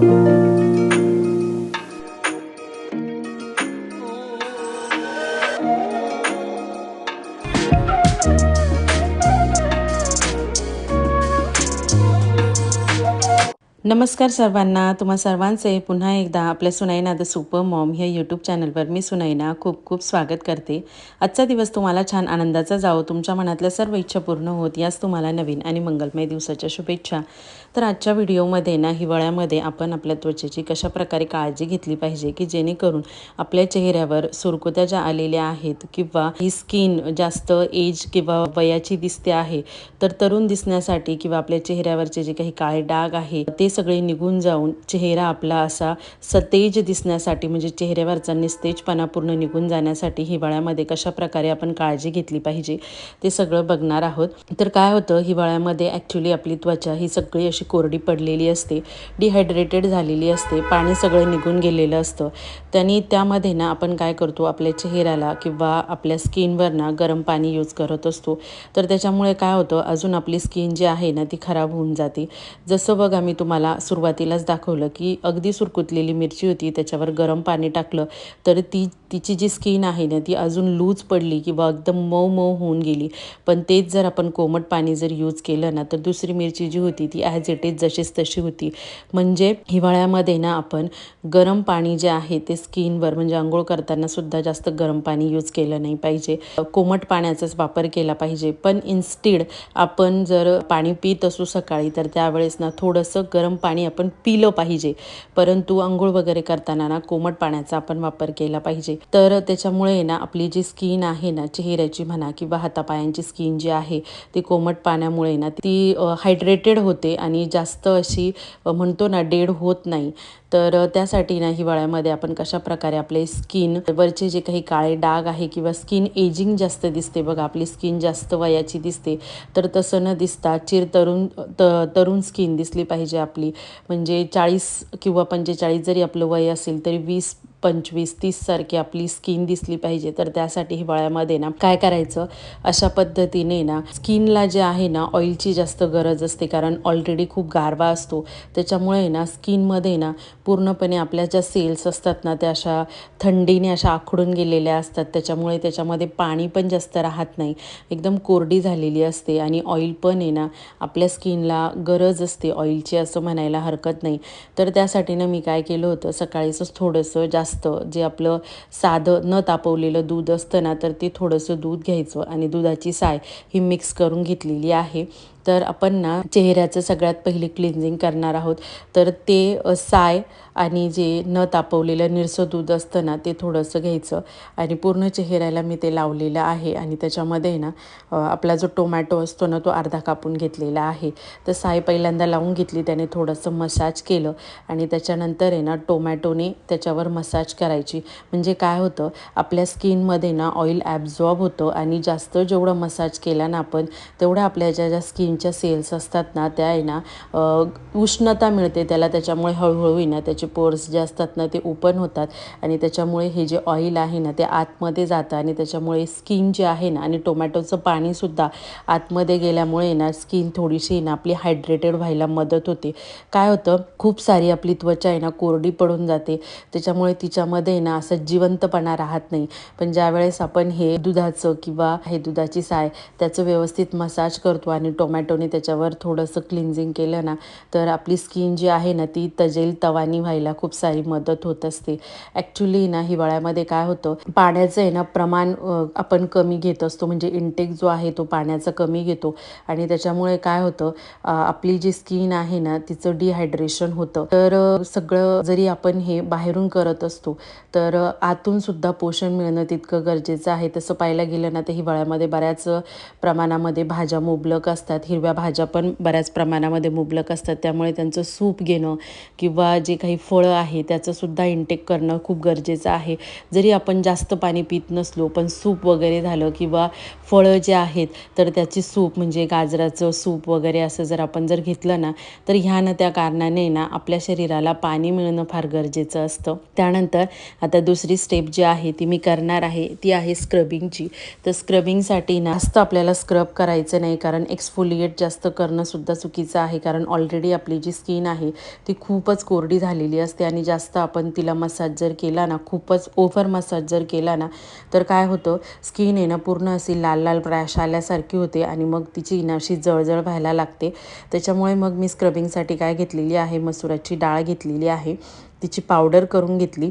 Música नमस्कार सर्वांना. तुम्हा सर्वांचे पुन्हा एकदा आपल्या सुनाईना द सुपर मॉम ह्या यूट्यूब चॅनलवर मी सुनाईना खूप खूप स्वागत करते. आजचा दिवस तुम्हाला छान आनंदाचा जावो तुमच्या मनातल्या सर्व इच्छा पूर्ण होत याच तुम्हाला नवीन आणि मंगलमय दिवसाच्या शुभेच्छा. तर आजच्या व्हिडिओमध्ये ना हिवाळ्यामध्ये आपण आपल्या त्वचेची कशाप्रकारे काळजी घेतली पाहिजे की जेणेकरून आपल्या चेहऱ्यावर सुरकुत्या ज्या आलेल्या आहेत किंवा ही स्किन जास्त एज किंवा वयाची दिसते आहे तर तरुण दिसण्यासाठी किंवा आपल्या चेहऱ्यावरचे जे काही काळे डाग आहे ते सगळं सगळे निघून जाऊन चेहरा आपला असा सतेज दिसण्यासाठी म्हणजे चेहऱ्यावरचा निस्तेजपणा पूर्ण निघून जाण्यासाठी हिवाळ्यामध्ये कशा प्रकारे आपण काळजी घेतली पाहिजे ते सगळं बघणार आहोत. तर काय होतं हिवाळ्यामध्ये ॲक्च्युली आपली त्वचा ही सगळी अशी कोरडी पडलेली असते डिहायड्रेटेड झालेली असते पाणी सगळं निघून गेलेलं असतं. त्यांनी त्यामध्ये ना आपण काय करतो आपल्या चेहऱ्याला किंवा आपल्या स्किनवर ना गरम पाणी यूज करत असतो. तर त्याच्यामुळे काय होतं अजून आपली स्किन जी आहे ना ती खराब होऊन जाते. जसं बघा मी तुम्हाला सुरुवातीलाच दाखवलं की अगदी सुरकुतलेली मिरची होती त्याच्यावर गरम पाणी टाकलं तर ती तिची जी स्किन आहे ना ती अजून लूज पडली किंवा एकदम मऊ मऊ होऊन गेली. पण तेच जर आपण कोमट पाणी जर यूज केलं ना तर दुसरी मिरची जी होती ती ॲज इट इज जशीच तशी होती. म्हणजे हिवाळ्यामध्ये ना आपण गरम पाणी जे आहे ते स्किनवर म्हणजे आंघोळ करताना सुद्धा जास्त गरम पाणी यूज केलं नाही पाहिजे. कोमट पाण्याचाच वापर केला पाहिजे. पण इन्स्टीड आपण जर पाणी पित असू सकाळी तर त्यावेळेस ना थोडंसं गरम पाणी आपण पिलं पाहिजे. परंतु आंघोळ वगैरे करताना ना कोमट पाण्याचा आपण वापर केला पाहिजे. तर त्याच्यामुळे ना आपली जी स्किन आहे ना चेहऱ्याची म्हणा किंवा हातापायांची स्किन जी आहे ती कोमट पाण्यामुळे ना ती हायड्रेटेड होते आणि जास्त अशी म्हणतो ना डेड होत नाही. तर त्यासाठी ना हिवाळ्यामध्ये आपण कशा प्रकारे आपले स्किन वरचे जे काही काळे डाग आहे किंवा स्किन एजिंग जास्त दिसते बघा आपली स्किन जास्त वयाची दिसते तर तसं न दिसता चिर तरुण त तरुण स्किन दिसली पाहिजे आपली. म्हणजे चाळीस किंवा पंचेचाळीस जरी आपलं वय असेल तरी वीस पंचवीस तीससारखी आपली स्किन दिसली पाहिजे तर त्यासाठी हिवाळ्यामध्ये ना काय करायचं? अशा पद्धतीने ना स्किनला जे आहे ना ऑइलची जास्त गरज असते कारण ऑलरेडी खूप गारवा असतो. त्याच्यामुळे ना स्किनमध्ये ना पूर्णपणे आपल्या ज्या सेल्स असतात ना त्या अशा थंडीने अशा आखडून गेलेल्या असतात. त्याच्यामुळे त्याच्यामध्ये पाणी पण जास्त राहत नाही. एकदम कोरडी झालेली असते आणि ऑइल पण आहे ना आपल्या स्किनला गरज असते. ऑइलची असं म्हणायला हरकत नाही. तर त्यासाठी ना मी काय केलं होतं? सकाळीच थोडंसं जास्त जे आपलं साधं न तापवलेलं दूध असतं ना तर ते थोडंसं दूध घ्यायचं आणि दुधाची साय ही मिक्स करून घेतलेली आहे. तर आपण ना चेहऱ्याचं सगळ्यात पहिली क्लिन्झिंग करणार आहोत. तर ते साय आणि जे न तापवलेलं निरसं दूध असतं ना ते थोडंसं घ्यायचं. आणि पूर्ण चेहऱ्याला मी ते लावलेलं आहे आणि त्याच्यामध्ये ना आपला जो टोमॅटो असतो ना तो अर्धा कापून घेतलेला आहे. तर साय पहिल्यांदा लावून घेतली त्याने थोडंसं मसाज केलं आणि त्याच्यानंतर आहे ना टोमॅटोने त्याच्यावर मसाज करायची. म्हणजे काय होतं आपल्या स्किनमध्ये ना ऑइल ॲब्झॉर्ब होतं आणि जास्त जेवढं मसाज केला ना आपण तेवढं आपल्या ज्या ज्या स्किन स्किनच्या सेल्स असतात ना त्या आहे ना उष्णता मिळते त्याला त्याच्यामुळे हळूहळू ना त्याचे पोर्स जे असतात ना ते ओपन होतात. आणि त्याच्यामुळे हे जे ऑइल आहे ना ते आतमध्ये जातं. आणि त्याच्यामुळे स्किन जे आहे ना आणि टोमॅटोचं पाणीसुद्धा आतमध्ये गेल्यामुळे ना स्किन थोडीशी ना आपली हायड्रेटेड व्हायला मदत होते. काय होतं? खूप सारी आपली त्वचा आहे ना कोरडी पडून जाते. त्याच्यामुळे तिच्यामध्ये ना असं जिवंतपणा राहत नाही. पण ज्यावेळेस आपण हे दुधाचं किंवा हे दुधाची साय त्याचं व्यवस्थित मसाज करतो आणि टोमॅटो टोमॅटोने त्याच्यावर थोडंसं क्लिन्झिंग केलं ना तर आपली स्किन जी आहे ना ती तजेल तवानी व्हायला खूप सारी मदत होत असते. ॲक्च्युली ना हिवाळ्यामध्ये काय होतं पाण्याचं आहे ना प्रमाण आपण कमी घेत असतो. म्हणजे इंटेक जो आहे तो पाण्याचा कमी घेतो. आणि त्याच्यामुळे काय होतं आपली जी स्किन आहे ना तिचं डिहायड्रेशन होतं. तर सगळं जरी आपण हे बाहेरून करत असतो तर आतून सुद्धा पोषण मिळणं तितकं गरजेचं आहे. तसं पाहायला गेलं ना तर हिवाळ्यामध्ये बऱ्याच प्रमाणामध्ये भाज्या मुबलक असतात. हिरव्या भाज्या पण बऱ्याच प्रमाणामध्ये मुबलक असतात. त्यामुळे त्यांचं सूप घेणं किंवा जे काही फळं आहे त्याचंसुद्धा इंटेक करणं खूप गरजेचं आहे. जरी आपण जास्त पाणी पित नसलो पण सूप वगैरे झालं किंवा फळं जे आहेत तर त्याची सूप म्हणजे गाजराचं सूप वगैरे असं जर आपण जर घेतलं ना तर ह्या ना त्या कारणाने ना आपल्या शरीराला पाणी मिळणं फार गरजेचं असतं. त्यानंतर आता दुसरी स्टेप जी आहे ती मी करणार आहे ती आहे स्क्रबिंगची तर स्क्रबिंगसाठी ना जास्त आपल्याला स्क्रब करायचं नाही कारण एक्सफोलिएट एक्सफोलिएट जास्त करणंसुद्धा चुकीचं आहे. कारण ऑलरेडी आपली जी स्किन आहे ती खूपच कोरडी झालेली असते आणि जास्त आपण तिला मसाज जर केला ना खूपच ओव्हर मसाज जर केला ना तर काय होतं? स्किन आहे ना पूर्ण अशी लाल लाल रॅश आल्यासारखी होते आणि मग तिची अशी जळजळ व्हायला लागते. त्याच्यामुळे मग मी स्क्रबिंगसाठी काय घेतलेली आहे? मसुराची डाळ घेतलेली आहे. तिची पावडर करून घेतली.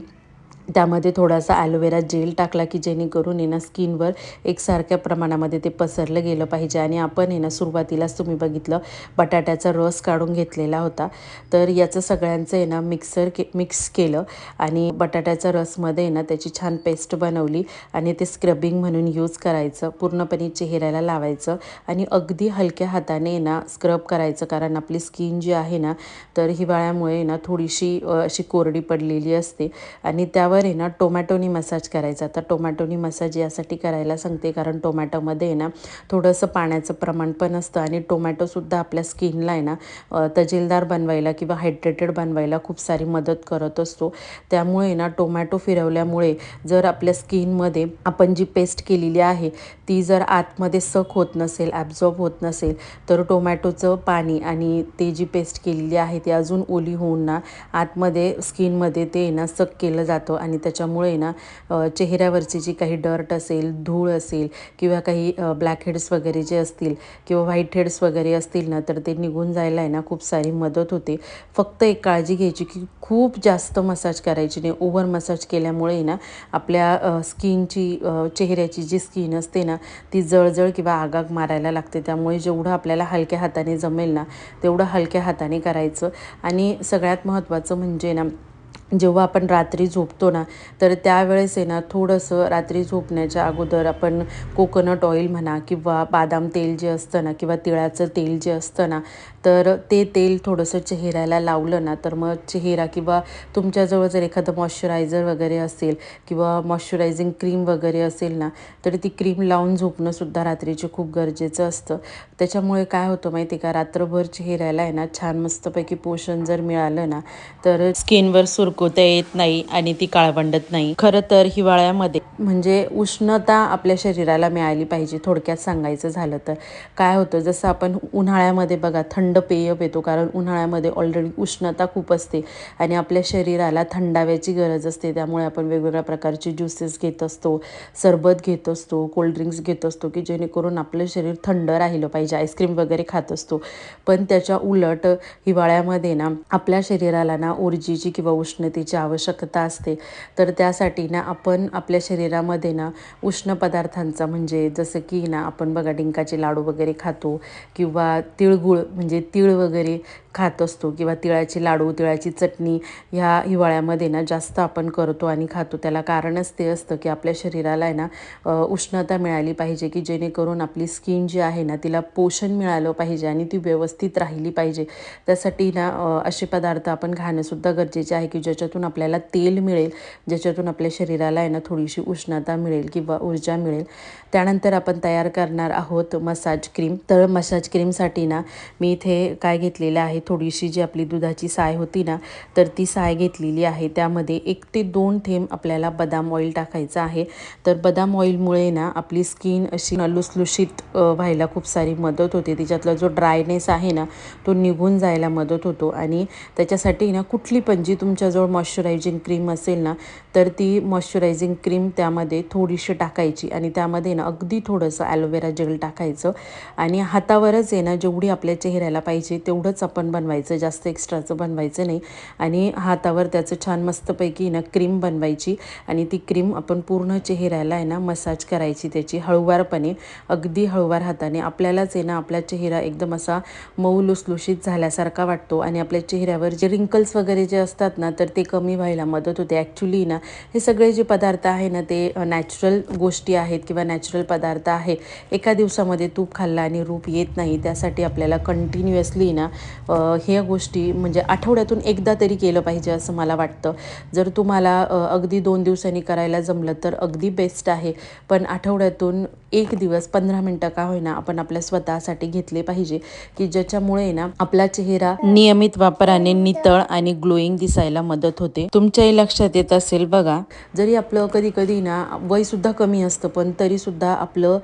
त्यामध्ये थोडासा ॲलोवेरा जेल टाकला की जेणेकरून आहे ना स्किनवर एकसारख्या प्रमाणामध्ये ते पसरलं गेलं पाहिजे. आणि आपण आहे ना सुरुवातीलाच तुम्ही बघितलं बटाट्याचा रस काढून घेतलेला होता. तर याचं सगळ्यांचं आहे ना मिक्सर के मिक्स केलं. आणि बटाट्याचा रसमध्ये आहे ना त्याची छान पेस्ट बनवली. आणि ते स्क्रबिंग म्हणून यूज करायचं पूर्णपणे चेहऱ्याला लावायचं. आणि अगदी हलक्या हाताने ना स्क्रब करायचं. कारण आपली स्किन जी आहे ना तर हिवाळ्यामुळे ना थोडीशी अशी कोरडी पडलेली असते. आणि त्यावर त्यावर आहे ना टोमॅटोनी मसाज करायचा. तर टोमॅटोनी मसाज यासाठी करायला सांगते कारण टोमॅटोमध्ये आहे ना थोडंसं पाण्याचं प्रमाण पण असतं आणि टोमॅटोसुद्धा आपल्या स्किनला आहे ना तजेलदार बनवायला किंवा हायड्रेटेड बनवायला खूप सारी मदत करत असतो. त्यामुळे ना टोमॅटो फिरवल्यामुळे जर आपल्या स्किनमध्ये आपण जी पेस्ट केलेली आहे ती जर आतमध्ये सक होत नसेल ॲब्झॉर्ब होत नसेल तर टोमॅटोचं पाणी आणि ते जी पेस्ट केलेली आहे ती अजून ओली होऊन ना आतमध्ये स्किनमध्ये ते ना सक केलं जातं आणि त्याच्यामुळे ना चेहऱ्यावरची जी काही डर्ट असेल धूळ असेल किंवा काही ब्लॅक हेड्स वगैरे जे असतील किंवा व्हाईट हेड्स वगैरे असतील ना तर ते निघून जायला आहे ना खूप सारी मदत होते. फक्त एक काळजी घ्यायची की खूप जास्त मसाज करायची नाही. ओव्हर मसाज केल्यामुळे ना आपल्या स्किनची चेहऱ्याची जी स्किन असते ना ती जळजळ किंवा आगाग मारायला लागते. त्यामुळे जेवढं आपल्याला हलक्या हाताने जमेल ना तेवढं हलक्या हाताने करायचं. आणि सगळ्यात महत्त्वाचं म्हणजे ना जेव्हा आपण रात्री झोपतो ना तर त्यावेळेस आहे ना थोडंसं रात्री झोपण्याच्या अगोदर आपण कोकोनट ऑइल म्हणा किंवा बादाम तेल जे असतं ना किंवा तिळाचं तेल जे असतं ना तर ते तेल थोडंसं चेहऱ्याला लावलं ना तर मग चेहरा किंवा तुमच्याजवळ जर एखादं मॉइश्चरायझर वगैरे असेल किंवा मॉइश्चरायझिंग क्रीम वगैरे असेल ना तर ती क्रीम लावून झोपणंसुद्धा रात्रीचे खूप गरजेचं असतं. त्याच्यामुळे काय होतं माहिती आहे का रात्रभर चेहऱ्याला आहे ना छान मस्तपैकी पोषण जर मिळालं ना तर स्किनवर सुर सुकवता येत नाही आणि ती काळवंडत नाही. खरं तर हिवाळ्यामध्ये म्हणजे उष्णता आपल्या शरीराला मिळाली पाहिजे थोडक्यात सांगायचं झालं तर. काय होतं जसं आपण उन्हाळ्यामध्ये बघा थंड पेय पितो कारण उन्हाळ्यामध्ये ऑलरेडी उष्णता खूप असते आणि आपल्या शरीराला थंडाव्याची गरज असते. त्यामुळे आपण वेगवेगळ्या प्रकारचे ज्युसेस घेत असतो सरबत घेत असतो कोल्ड्रिंक्स घेत असतो की जेणेकरून आपलं शरीर थंड राहिलं पाहिजे आईस्क्रीम वगैरे खात असतो. पण त्याच्या उलट हिवाळ्यामध्ये ना आपल्या शरीराला ना ऊर्जेची किंवा उष्ण उष्णतेची आवश्यकता असते. तर त्यासाठी ना आपण आपल्या शरीरामध्ये ना उष्ण पदार्थांचा म्हणजे जसं की ना आपण बघा डिंकाचे लाडू वगैरे खातो किंवा तिळगुळ म्हणजे तीळ वगैरे खात असतो किंवा तिळाचे लाडू तिळाची चटणी ह्या हिवाळ्यामध्ये ना जास्त आपण करतो आणि खातो. त्याला कारणच ते असतं की आपल्या शरीराला आहे ना उष्णता मिळाली पाहिजे की जेणेकरून आपली स्किन जी आहे ना तिला पोषण मिळालं पाहिजे आणि ती व्यवस्थित राहिली पाहिजे. त्यासाठी ना असे पदार्थ आपण खाणंसुद्धा गरजेचे आहे की ज्याच्यातून आपल्याला तेल मिळेल ज्याच्यातून आपल्या शरीराला आहे ना थोडीशी उष्णता मिळेल किंवा ऊर्जा मिळेल. त्यानंतर आपण तयार करणार आहोत मसाज क्रीम. तर मसाज क्रीमसाठी ना मी इथे काय घेतलेलं आहे थोडीशी जी आपली दुधाची साय होती ना तर ती साय घेतलेली आहे. त्यामध्ये एक ते दोन थेंब आपल्याला बदाम ऑइल टाकायचं आहे. तर बदाम ऑइलमुळे ना आपली स्किन अशी लुसलुशीत व्हायला खूप सारी मदत होते. तिच्यातला जो ड्रायनेस आहे ना तो निघून जायला मदत होतो. आणि त्याच्यासाठी ना कुठली पण जी तुमच्याजवळ मॉइश्चरायझिंग क्रीम असेल ना तर ती मॉइश्चरायझिंग क्रीम त्यामध्ये थोडीशी टाकायची. आणि त्यामध्ये ना अगदी थोडंसं ॲलोवेरा जेल टाकायचं. आणि हातावरच आहे ना जेवढी आपल्या चेहऱ्याला पाहिजे तेवढंच आपण बनवायचं जास्त एक्स्ट्राचं बनवायचं नाही. आणि हातावर त्याचं छान मस्तपैकी ना क्रीम बनवायची. आणि ती क्रीम आपण पूर्ण चेहऱ्याला आहे ना मसाज करायची त्याची हळूवारपणे. अगदी हळूवार हाताने. आपल्यालाच आहे ना आपला चेहरा एकदम असा मऊ लुसलुशीत झाल्यासारखा वाटतो. आणि आपल्या चेहऱ्यावर जे रिंकल्स वगैरे जे असतात ना तर ते कमी व्हायला मदत होते. ॲक्च्युली ना हे सगळे जे पदार्थ आहे ना ते नॅचरल गोष्टी आहेत किंवा नॅचरल पदार्थ आहे. एका दिवसामध्ये तूप खाल्ला आणि रूप येत नाही. त्यासाठी आपल्याला कंटिन्युअसली ना ह्या गोष्टी म्हणजे आठवड्यातून एकदा तरी केलं पाहिजे असं मला वाटतं. जर तुम्हाला अगदी दोन दिवसांनी करायला जमलं तर अगदी बेस्ट आहे. पण आठवड्यातून एक दिवस पंधरा मिनटं का होईना आपण आपल्या स्वतःसाठी घेतले पाहिजे की ज्याच्यामुळे ना आपला चेहरा नियमित वापराने नितळ आणि ग्लोईंग दिसायला मदत होते. तुमच्याही लक्षात येत असेल बघा जरी आपलं कधी कधी ना वय सुद्धा कमी असतं पण तरी सुद्धा आपलं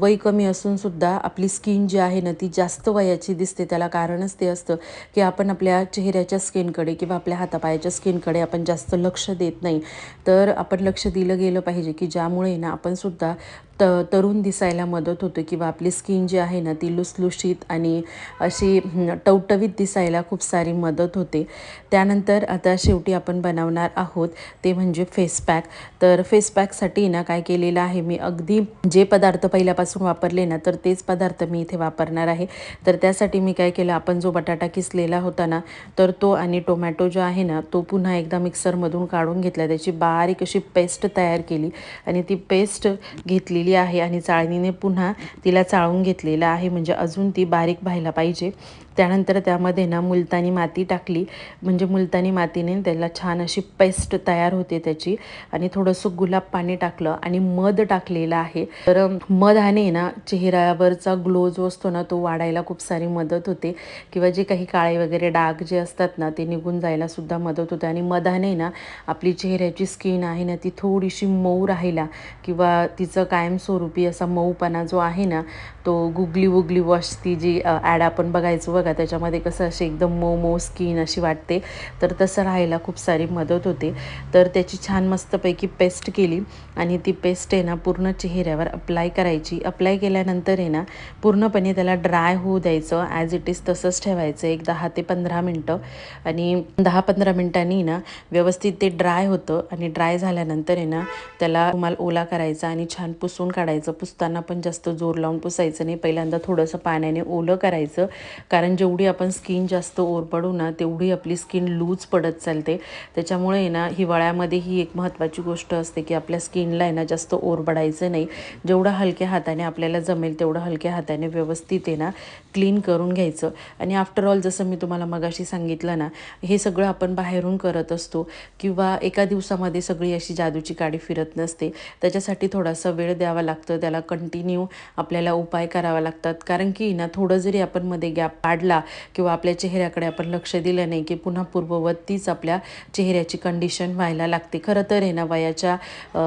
वय कमी असून सुद्धा आपली स्किन जी आहे ना ती जास्त वयाची दिसते. त्याला कारणच ते असतं की आपण आपल्या चेहऱ्याच्या स्किनकडे किंवा आपल्या हातापायाच्या स्किनकडे आपण जास्त लक्ष देत नाही. तर आपण लक्ष दिलं गेलं पाहिजे की ज्यामुळे ना आपण सुद्धा त तरुण दिसायला मदत होते किंवा आपली स्किन जी आहे ना ती लुसलुशीत आणि अशी टवटवीत दिसायला खूप सारी मदत होते. त्यानंतर आता शेवटी आपण बनवणार आहोत ते म्हणजे फेस पॅक तर फेस पॅकसाठी ना काय केलेलं आहे मी अगदी जे पदार्थ पहिल्यापासून वापरले ना तर तेच पदार्थ मी इथे वापरणार आहे. तर त्यासाठी मी काय केलं आपण जो बटाटा किसलेला होता ना तर तो आणि टोमॅटो जो आहे ना तो पुन्हा एकदा मिक्सरमधून काढून घेतला. त्याची बारीक अशी पेस्ट तयार केली आणि ती पेस्ट घेतली. घेतलेली आहे आणि चाळणीने पुन्हा तिला चाळून घेतलेलं आहे. म्हणजे अजून ती बारीक व्हायला पाहिजे. त्यानंतर त्यामध्ये ना मुलतानी माती टाकली. म्हणजे मुलतानी मातीने त्याला छान अशी पेस्ट तयार होते त्याची. आणि थोडंसं गुलाब पाणी टाकलं आणि मध टाकलेलं आहे. तर मधाने ना चेहऱ्यावरचा ग्लो जो असतो ना तो वाढायला खूप सारी मदत होते. किंवा जे काही काळे वगैरे डाग जे असतात ना ते निघून जायला सुद्धा मदत होते. आणि मधाने ना आपली चेहऱ्याची स्किन आहे ना ती थोडीशी मऊ राहिला. किंवा तिचं कायमस्वरूपी असा मऊपणा जो आहे ना तो गुगली वुगली वॉश ती जी ॲड आपण बघायचो बघा त्याच्यामध्ये कसं अशी एकदम मऊ मऊ स्किन अशी वाटते. तर तसं राहायला खूप सारी मदत होते. तर त्याची छान मस्तपैकी पेस्ट केली आणि ती पेस्ट आहे ना पूर्ण चेहऱ्यावर अप्लाय करायची. अप्लाय केल्यानंतर आहे ना पूर्णपणे त्याला ड्राय होऊ द्यायचं. ॲज इट इज तसंच ठेवायचं. एक दहा ते पंधरा मिनटं. आणि दहा पंधरा मिनटांनी ना व्यवस्थित ते ड्राय होतं. आणि ड्राय झाल्यानंतर आहे ना त्याला रुमाल ओला करायचा आणि छान पुसून काढायचं. पुसताना पण जास्त जोर लावून पुसायचं नाही. पहिल्यांदा थोडंसं पाण्याने ओलं करायचं. कारण जेवढी आपण स्किन जास्त ओरपडू ना तेवढी आपली स्किन लूज पडत चालते. त्याच्यामुळे आहे ना हिवाळ्यामध्ये ही एक महत्त्वाची गोष्ट असते की आपल्या स्किनला आहे ना जास्त ओरबडायचं नाही. जेवढं हलक्या हाताने आपल्याला जमेल तेवढं हलक्या हाताने व्यवस्थित आहे ना क्लीन करून घ्यायचं. आणि आफ्टर ऑल जसं मी तुम्हाला मगाशी सांगितलं ना हे सगळं आपण बाहेरून करत असतो किंवा एका दिवसामध्ये सगळी अशी जादूची काडी फिरत नसते. त्याच्यासाठी थोडासा वेळ द्यावा लागतं त्याला कंटिन्यू आपल्याला उपाय करावा लागतात. कारण की ना थोडं जरी आपण मध्ये गॅप पाडला किंवा आपल्या चेहऱ्याकडे आपण लक्ष दिलं नाही की पुन्हा पूर्ववत तीच आपल्या चेहऱ्याची कंडिशन व्हायला लागते. खरं तर आहे ना वयाच्या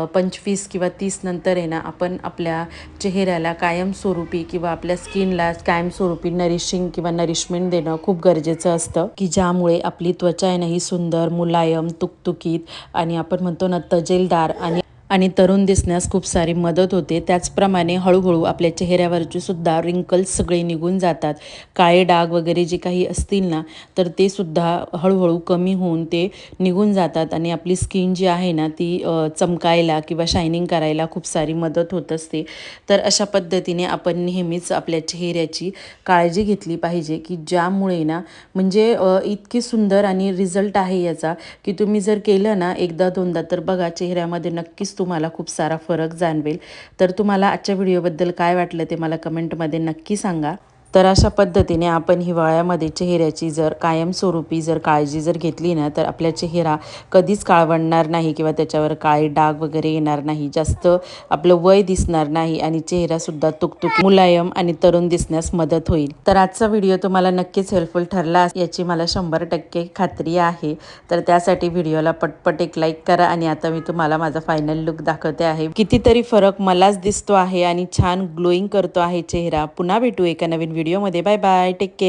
पंचवीस किंवा तीस नंतर आहे ना आपण आपल्या चेहऱ्याला कायमस्वरूपी किंवा आपल्या स्किनला कायमस्वरूपी नरिशिंग किंवा नरिशमेंट देणं खूप गरजेचं असतं. की ज्यामुळे आपली त्वचा आहे ना ही सुंदर मुलायम तुकतुकीत आणि आपण म्हणतो ना तजेलदार आणि आणि तरुण दिसण्यास खूप सारी मदत होते. त्याचप्रमाणे हळूहळू आपल्या चेहऱ्यावरची सुद्धा रिंकल्स सगळे निघून जातात. काळे डाग वगैरे जे काही असतील ना तर ते सुद्धा हळूहळू कमी होऊन ते निघून जातात आणि आपली स्किन जी आहे ना ती चमकायला किंवा शायनिंग करायला खूप सारी मदत होत असते. तर अशा पद्धतीने आपण नेहमीच आपल्या चेहऱ्याची काळजी घेतली पाहिजे की ज्यामुळे ना म्हणजे इतकी सुंदर आणि रिझल्ट आहे याचा की तुम्ही जर केलं ना एकदा दोनदा तर बघा चेहऱ्यामध्ये नक्कीच तुम्हाला खूप सारा फरक जाणवेल. तर तुम्हाला आजच्या व्हिडिओबद्दल काय वाटलं ते मला कमेंटमध्ये नक्की सांगा. तर अशा पद्धतीने आपण हिवाळ्यामध्ये चेहऱ्याची जर कायमस्वरूपी जर काळजी जर घेतली ना तर आपल्या चेहरा कधीच काळवडणार नाही किंवा त्याच्यावर काळे डाग वगैरे येणार नाही. जास्त आपलं वय दिसणार नाही आणि चेहरासुद्धा तुकतुक मुलायम आणि तरुण दिसण्यास मदत होईल. तर आजचा व्हिडिओ तुम्हाला नक्कीच हेल्पफुल ठरला याची मला शंभर टक्के खात्री आहे. तर त्यासाठी व्हिडिओला पटपट एक लाईक करा आणि आता मी तुम्हाला माझा फायनल लुक दाखवते आहे. कितीतरी फरक मलाच दिसतो आहे आणि छान ग्लोईंग करतो आहे चेहरा. पुन्हा भेटू एका नवीन video व्हिडिओमध्ये बाय बाय टेक केअर